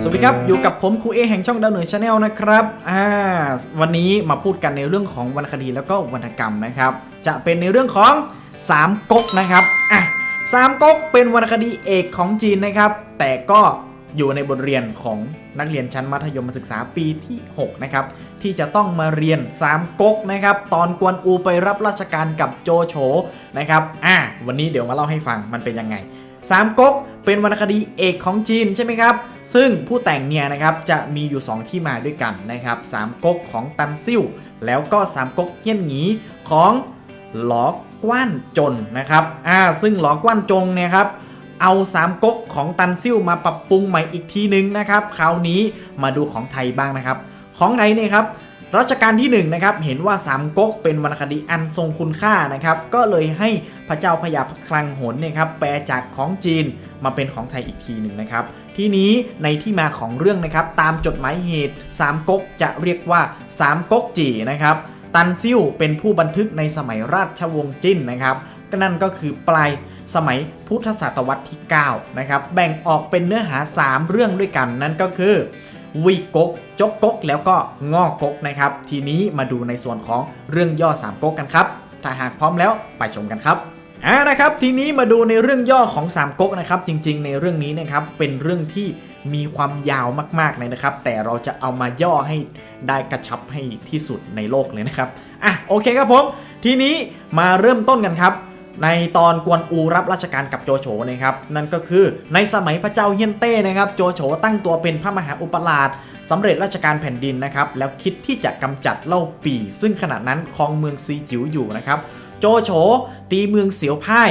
สวัสดีครับ อยู่กับผมครูเอแห่งช่องดาวเหนือชาแนลนะครับอ่าวันนี้มาพูดกันในเรื่องของวรรณคดีแล้วก็วรรณกรรมนะครับ จะเป็นในเรื่องของสามก๊กนะครับอะสามก๊กเป็นวรรณคดีเอกของจีนนะครับ แต่ก็อยู่ในบทเรียนของนักเรียนชั้นมัธยมศึกษาปีที่ 6 นะครับ ที่จะต้องมาเรียนสามก๊กนะครับ ตอนกวนอูไปรับราชการกับโจโฉนะครับอะวันนี้เดี๋ยวมาเล่าให้ฟังมันเป็นยังไงสามก๊ก เป็นวรรณคดีเอกของจีนใช่ไหมครับ ซึ่งผู้แต่งเนี่ยนะครับจะมีอยู่ 2 ที่มาด้วยกันนะครับสามก๊กของตันซิ่วแล้วก็สามก๊กเฮี้ยนหงีของหลอกว้านจนนะครับอ่าซึ่งหลอกว้านจงเนี่ยครับเอาสามก๊กของตันซิ่วมาปรับปรุงใหม่อีกทีนึงนะครับคราวนี้มาดูของไทยบ้างนะครับ ของไทยเนี่ยครับ รัชกาลที่1นงนะครับเห็นว่าสามก๊กเป็นวรรณคดีอันทรงคุณค่านะครับก็เลยให้พระเจ้าพญาคลังหนเนี่ยครับแปลจากของจีนมาเป็นของไทยอีกทีหนึ่งนะครับทีนี้ในที่มาของเรื่องนะครับตามจดหมายเหตุสามก๊กจะเรียกว่าสามก๊กจีนะครับตันซิ่วเป็นผู้บันทึกในสมัยราชวงศ์จิ้นนะครับก็นั่นก็คือปลายสมัยพุทธศตวรรษที่9นะครับแบ่งออกเป็นเนื้อหา 3 เรื่องด้วยกันนั่นก็คือ วีกกจกกกแล้วก็งอกกกนะครับ ทีนี้มาดูในส่วนของเรื่องย่อ3ก๊กกันครับถ้าหากพร้อมแล้วไปชมกันครับอ่านะครับ ทีนี้มาดูในเรื่องย่อของ3ก๊กนะครับ จริงๆ ในเรื่องนี้นะครับเป็นเรื่องที่มีความยาวมากๆเลยนะครับ แต่เราจะเอามาย่อให้ได้กระชับให้ที่สุดในโลกเลยนะครับอะโอเคครับผม ทีนี้มาเริ่มต้นกันครับ ในตอนกวนอูรับราชการกับโจโฉนะครับนั่นก็คือในสมัยพระเจ้าเฮียนเต้นะครับโจโฉตั้งตัวเป็นพระมหาอุปราชสำเร็จราชการแผ่นดินนะครับแล้วคิดที่จะกำจัดเล่าปีซึ่งขณะนั้นครองเมืองซีจิ๋วอยู่นะครับโจโฉตีเมืองเสียวพ่าย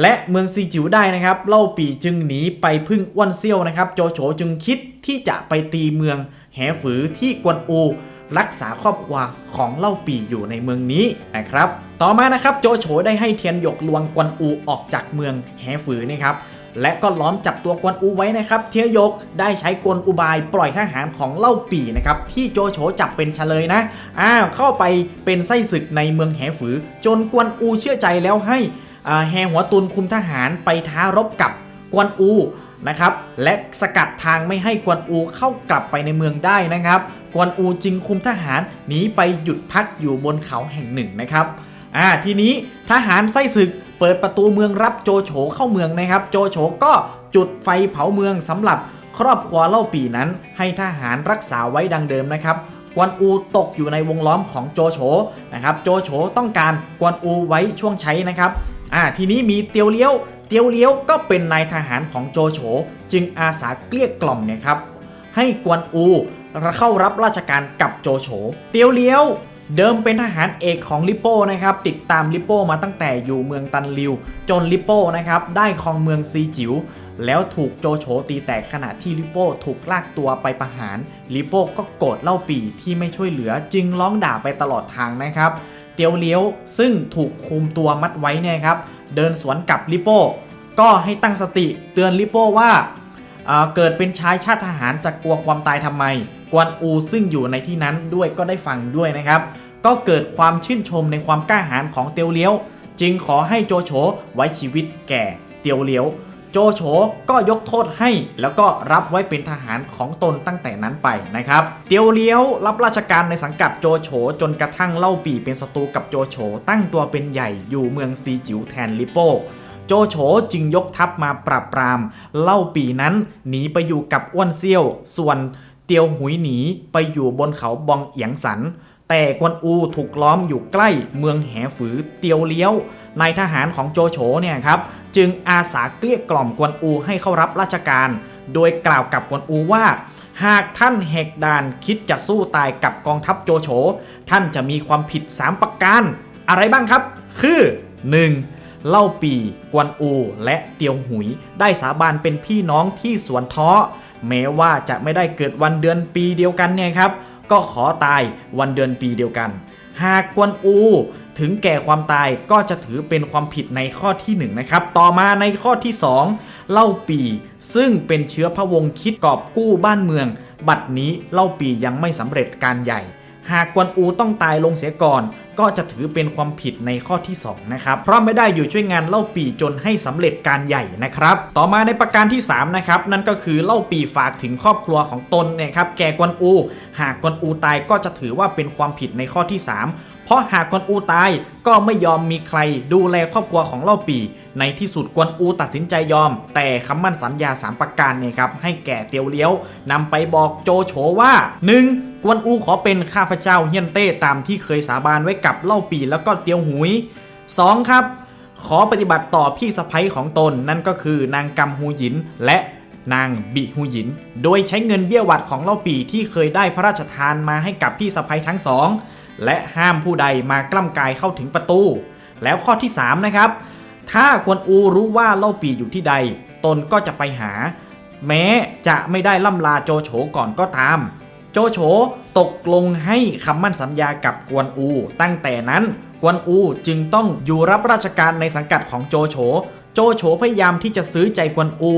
และเมืองซีจิ๋วได้นะครับเล่าปีจึงหนีไปพึ่งอ้วนเซี่ยวนะครับโจโฉจึงคิดที่จะไปตีเมืองแหฝือที่กวนอู รักษาครอบครัวของเล่าปีอยู่ในเมืองนี้นะครับ ต่อมานะครับโจโฉได้ให้เทียนหยกลวงกวนอูออกจากเมืองแหฝือนะครับและก็ล้อมจับตัวกวนอูไว้นะครับ เทียนยกได้ใช้กลอุบายปล่อยทหารของเล่าปี่นะครับที่โจโฉจับเป็นเฉลยนะอ้าวเข้าไปเป็นไส้ศึกในเมืองแหฝือ จนกวนอูเชื่อใจแล้วให้แหหัวตุนคุมทหารไปท้ารบกับกวนอูนะครับ และสกัดทางไม่ให้กวนอูเข้ากลับไปในเมืองได้นะครับ กวนอูจึงคุมทหารหนีไปหยุดพักอยู่บนเขาแห่งหนึ่งนะครับ อ่าทีนี้ทหารไส้ศึกเปิดประตูเมืองรับโจโฉเข้าเมืองนะครับ โจโฉก็จุดไฟเผาเมืองสำหรับครอบครัวเล่าปีนั้น ให้ทหารรักษาไว้ดังเดิมนะครับกวนอูตกอยู่ในวงล้อมของโจโฉนะครับโจโฉต้องการกวนอูไว้ช่วงใช้นะครับอ่าทีนี้มีเตียวเลี้ยว เตียวเลี้ยวก็เป็นนายทหารของโจโฉจึงอาสาเกลี้ยกล่อมเนี่ยครับให้กวนอูเข้ารับราชการกับโจโฉเตียวเลี้ยว เดิมเป็นทหารเอกของลิโป้นะครับติดตามลิโป้มาตั้งแต่อยู่เมืองตันลิว จนลิโป้นะครับได้ครองเมืองซีจิ๋วแล้วถูกโจโฉตีแตกขณะที่ลิโป้ถูกลากตัวไปประหารลิโป้ก็โกรธเล่าปีที่ไม่ช่วยเหลือจึงร้องด่าไปตลอดทางนะครับ เตียวเลี้ยวซึ่งถูกคุมตัวมัดไว้เนี่ยครับเดินสวนกับลิโป้ก็ให้ตั้งสติเตือนลิโป้ว่าอ่าเกิดเป็นชายชาติทหารจะกลัวความตายทำไม กวนอูซึ่งอยู่ในที่นั้นด้วยก็ได้ฟังด้วยนะครับ ก็เกิดความชื่นชมในความกล้าหาญของเตียวเลี้ยว จึงขอให้โจโฉไว้ชีวิตแก่เตียวเลี้ยว โจโฉก็ยกโทษให้ แล้วก็รับไว้เป็นทหารของตนตั้งแต่นั้นไปนะครับ เตียวเลี้ยวรับราชการในสังกัดโจโฉจนกระทั่งเล่าปีเป็นศัตรูกับโจโฉตั้งตัวเป็นใหญ่อยู่เมืองซีจิ๋วแทนลิโป้โจโฉจึงยกทัพมาปราบปราม เล่าปีนั้นหนีไปอยู่กับอ้วนเซี่ยว ส่วน เตียวหุยหนีไปอยู่บนเขาบองเอียงสัน แต่กวนอูถูกล้อมอยู่ใกล้เมืองแหฝือเตียวเลี้ยวนายทหารของโจโฉเนี่ยครับจึงอาสาเกลี้ยกล่อมกวนอูให้เข้ารับราชการ โดยกล่าวกับกวนอูว่า หากท่านแหกด่านคิดจะสู้ตายกับกองทัพโจโฉท่านจะมีความผิด 3 ประการ อะไรบ้างครับ คือ 1. เล่าปี กวนอู และเตียวหุย ได้สาบานเป็นพี่น้องที่สวนท้อ แม้ว่าจะไม่ได้เกิดวันเดือนปีเดียวกันเนี่ยครับ ก็ขอตายวันเดือนปีเดียวกัน หากกวนอูถึงแก่ความตายก็จะถือเป็นความผิดในข้อที่1นงนะครับ ต่อมาในข้อที่ 2 เล่าปี ซึ่งเป็นเชื้อพระวงศ์คิดกอบกู้บ้านเมือง บัดนี้เล่าปียังไม่สำเร็จการใหญ่ หากกวนอูต้องตายลงเสียก่อน ก็จะถือเป็นความผิดในข้อที่ 2 นะครับ เพราะไม่ได้อยู่ช่วยงานเล่าปีจนให้สำเร็จการใหญ่นะครับ ต่อมาในประการที่ 3 นะครับ นั่นก็คือเล่าปีฝากถึงครอบครัวของตนเนี่ยครับแก่กวนอู หากกวนอูตายก็จะถือว่าเป็นความผิดในข้อที่ 3 เพราะหากกวนอูตายก็ไม่ยอมมีใครดูแลครอบครัวของเล่าปี ในที่สุดกวนอูตัดสินใจยอม แต่คำมั่นสัญญา 3 ประการเนี่ยครับให้แก่เตียวเลี้ยวนำไปบอกโจโฉว่า 1. กวนอูขอเป็นข้าพเจ้าเฮียนเต้ตามที่เคยสาบานไว้กับเล่าปีแล้วก็เตียวหุย 2. ครับ ขอปฏิบัติต่อพี่สะใภ้ของตนนั่นก็คือนางกำฮูหยินและนางบิฮูหยิน โดยใช้เงินเบี้ยวัดของเล่าปีที่เคยได้พระราชทานมาให้กับพี่สะใภ้ทั้งสอง และห้ามผู้ใดมากล้ำกายเข้าถึงประตู แล้วข้อที่ 3 นะครับ ถ้ากวนอูรู้ว่าเล่าปีอยู่ที่ใด ตนก็จะไปหา แม้จะไม่ได้ล่ำลาโจโฉก่อนก็ตาม โจโฉตกลงให้คำมั่นสัญญากับกวนอู ตั้งแต่นั้นกวนอูจึงต้องอยู่รับราชการในสังกัดของโจโฉ โจโฉพยายามที่จะซื้อใจกวนอู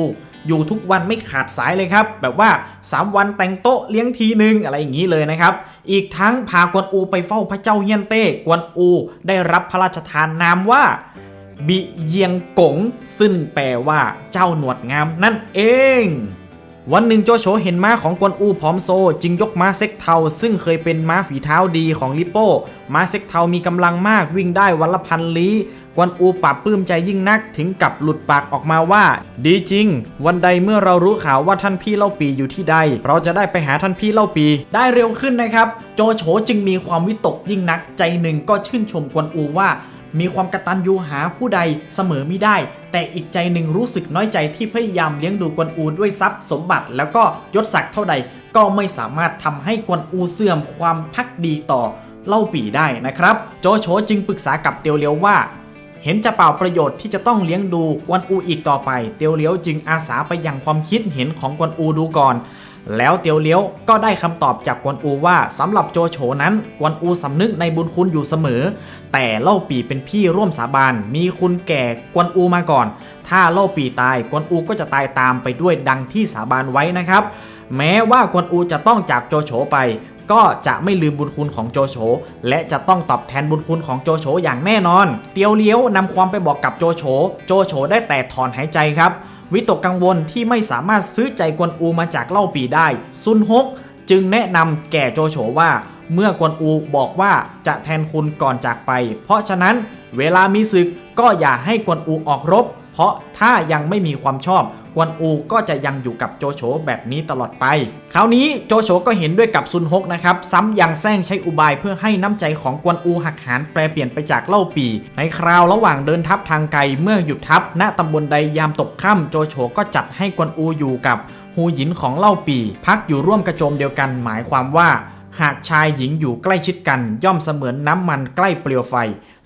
อยู่ทุกวันไม่ขาดสายเลยครับ แบบว่า 3 วันแต่งโต๊ะเลี้ยงทีนึงอะไรอย่างนี้เลยนะครับ อีกทั้งพากวนอูไปเฝ้าพระเจ้าเฮียนเต้ กวนอู ได้รับพระราชทานนามว่า บิเยียงกง ซึ่งแปลว่าเจ้าหนวดงามนั่นเอง วันหนึ่งโจโฉเห็นม้าของกวนอูผอมโซ จึงยกม้าเซ็กเทา ซึ่งเคยเป็นม้าฝีเท้าดีของลิโป้ม้าเซ็กเทามีกำลังมากวิ่งได้วันละพันลี้กวนอูปรับปลื้มใจยิ่งนักถึงกับหลุดปากออกมาว่า ดีจริง วันใดเมื่อเรารู้ข่าวว่าท่านพี่เล่าปีอยู่ที่ใด เราจะได้ไปหาท่านพี่เล่าปี ได้เร็วขึ้นนะครับ โจโฉจึงมีความวิตกยิ่งนัก ใจหนึ่งก็ชื่นชมกวนอูว่า มีความกระตัญญูหาผู้ใดเสมอไม่ได้ แต่อีกใจหนึ่งรู้สึกน้อยใจที่พยายามเลี้ยงดูกวนอูด้วยทรัพย์สมบัติ แล้วก็ยศศักดิ์เท่าใด ก็ไม่สามารถทำให้กวนอูเสื่อมความพักดีต่อเล่าปี่ได้นะครับ โจโฉจึงปรึกษากับเตียวเลียวว่า เห็นจะเปล่าประโยชน์ที่จะต้องเลี้ยงดูกวนอูอีกต่อไป เตียวเลี้ยวจึงอาสาไปยังความคิดเห็นของกวนอูดูก่อน แล้วเตียวเลี้ยวก็ได้คำตอบจากกวนอูว่าสำหรับโจโฉนั้นกวนอูสำนึกในบุญคุณอยู่เสมอ แต่เล่าปีเป็นพี่ร่วมสาบานมีคุณแก่กวนอูมาก่อน ถ้าเล่าปีตายกวนอูก็จะตายตามไปด้วยดังที่สาบานไว้นะครับ แม้ว่ากวนอูจะต้องจากโจโฉไปก็จะไม่ลืมบุญคุณของโจโฉและจะต้องตอบแทนบุญคุณของโจโฉอย่างแน่นอน เตียวเลี้ยวนำความไปบอกกับโจโฉโจโฉได้แต่ถอนหายใจครับ วิตกกังวลที่ไม่สามารถซื้อใจกวนอูมาจากเล่าปีได้ ซุนฮกจึงแนะนำแก่โจโฉว่า เมื่อกวนอูบอกว่าจะแทนคุณก่อนจากไป เพราะฉะนั้นเวลามีศึกก็อย่าให้กวนอูออกรบ เพราะถ้ายังไม่มีความชอบ กวนอูก็จะยังอยู่กับโจโฉแบบนี้ตลอดไป คราวนี้โจโฉก็เห็นด้วยกับซุนฮกนะครับ ซ้ำยังแซงใช้อุบายเพื่อให้น้ำใจของกวนอูหักหานแปลเปลี่ยนไปจากเล่าปี ในคราวระหว่างเดินทัพทางไกลเมื่อหยุดทัพณตำบลใดยามตกค่ำโจโฉก็จัดให้กวนอูอยู่กับฮูหยินของเล่าปี พักอยู่ร่วมกระโจมเดียวกันหมายความว่า หากชายหญิงอยู่ใกล้ชิดกันย่อมเสมือนน้ำมันใกล้เปลวไฟ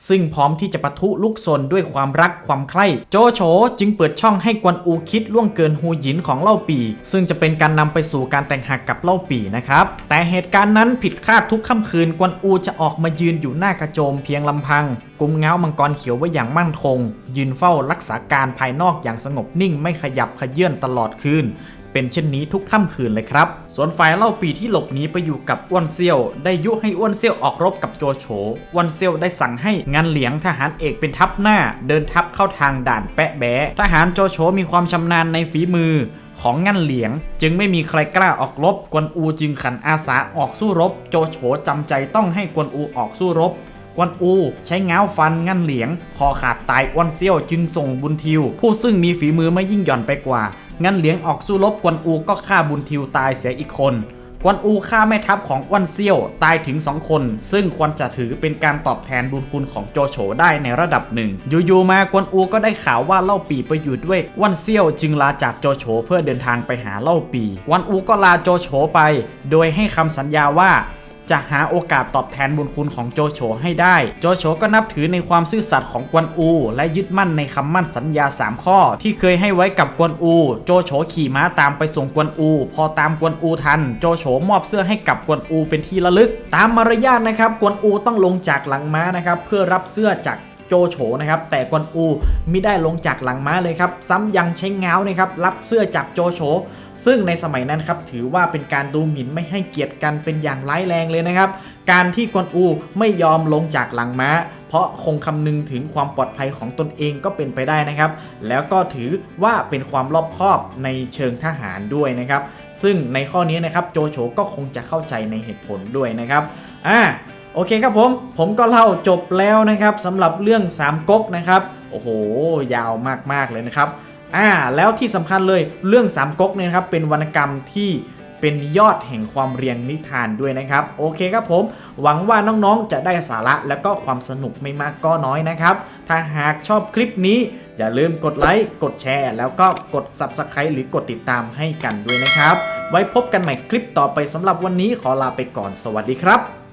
ซึ่งพร้อมที่จะปะทุลุกซนด้วยความรักความใคร่โจโฉจึงเปิดช่องให้กวนอูคิดล่วงเกินฮูหยินของเล่าปี ซึ่งจะเป็นการนำไปสู่การแต่งหักกับเล่าปีนะครับ แต่เหตุการณ์นั้นผิดคาดทุกค่ำคืนกวนอูจะออกมายืนอยู่หน้ากระโจมเพียงลำพังกุมเงามังกรเขียวไว้อย่างมั่นคง ยืนเฝ้ารักษาการภายนอกอย่างสงบนิ่งไม่ขยับขยื่นตลอดคืน เป็นเช่นนี้ทุกค่ำคืนเลยครับ ส่วนฝ่ายเล่าปีที่หลบหนีไปอยู่กับอ้วนเซี่ยว ได้ยุให้อ้วนเซี่ยวออกรบกับโจโฉอ้วนเซี่ยวได้สั่งให้งานเหลียงทหารเอกเป็นทัพหน้า เดินทัพเข้าทางด่านแปะแบะทหารโจโฉมีความชำนาญในฝีมือของงั่นเหลียง จึงไม่มีใครกล้าออกรบ กวนอูจึงขันอาสาออกสู้รบ โจโฉจำใจต้องให้กวนอูออกสู้รบ กวนอูใช้ง้าวฟันงั่นเหลียง คอขาดตายอ้วนเซี่ยวจึงส่งบุญทิว ผู้ซึ่งมีฝีมือไม่ยิ่งหย่อนไปกว่า งั่นเหลียงออกสู้รบกวนอูก็ฆ่าบุญทิวตายเสียอีกคน กวนอูฆ่าแม่ทัพของอ้วนเซี่ยวตายถึง2คน ซึ่งควรจะถือเป็นการตอบแทนบุญคุณของโจโฉได้ในระดับหนึ่ง อยู่ๆมากวนอูก็ได้ข่าวว่าเล่าปีไปอยู่ด้วยอ้วนเซี่ยวจึงลาจากโจโฉเพื่อเดินทางไปหาเล่าปี กวนอูก็ลาโจโฉไป โดยให้คำสัญญาว่า จะหาโอกาสตอบแทนบุญคุณของโจโฉให้ได้ โจโฉก็นับถือในความซื่อสัตย์ของกวนอู และยึดมั่นในคำมั่นสัญญา 3 ข้อ ที่เคยให้ไว้กับกวนอู โจโฉขี่ม้าตามไปส่งกวนอู พอตามกวนอูทัน โจโฉมอบเสื้อให้กับกวนอูเป็นที่ระลึก ตามมารยาทนะครับ กวนอูต้องลงจากหลังม้านะครับเพื่อรับเสื้อจาก โจโฉนะครับแต่กวนอูไม่ได้ลงจากหลังม้าเลยครับซ้ำยังใช้เงานะครับรับเสื้อจากโจโฉซึ่งในสมัยนั้นครับถือว่าเป็นการดูหมิ่นไม่ให้เกียรติกันเป็นอย่างร้ายแรงเลยนะครับ การที่กวนอูไม่ยอมลงจากหลังม้า เพราะคงคำนึงถึงความปลอดภัยของตนเองก็เป็นไปได้นะครับ แล้วก็ถือว่าเป็นความรอบคอบในเชิงทหารด้วยนะครับ ซึ่งในข้อนี้นะครับโจโฉก็คงจะเข้าใจในเหตุผลด้วยนะครับอ่า โอเคครับผม ผมก็เล่าจบแล้วนะครับสำหรับเรื่องสามก๊กนะครับ โอ้โห ยาวมากๆเลยนะครับ อ่า แล้วที่สำคัญเลยเรื่องสามก๊กเนี่ยนะครับเป็นวรรณกรรมที่เป็นยอดแห่งความเรียงนิทานด้วยนะครับ โอเคครับผม หวังว่าน้องๆจะได้สาระและก็ความสนุกไม่มากก็น้อยนะครับ ถ้าหากชอบคลิปนี้ อย่าลืมกดไลค์กดแชร์ แล้วก็กด Subscribe หรือกดติดตามให้กันด้วยนะครับ ไว้พบกันใหม่คลิปต่อไปสำหรับวันนี้ขอลาไปก่อนสวัสดีครับ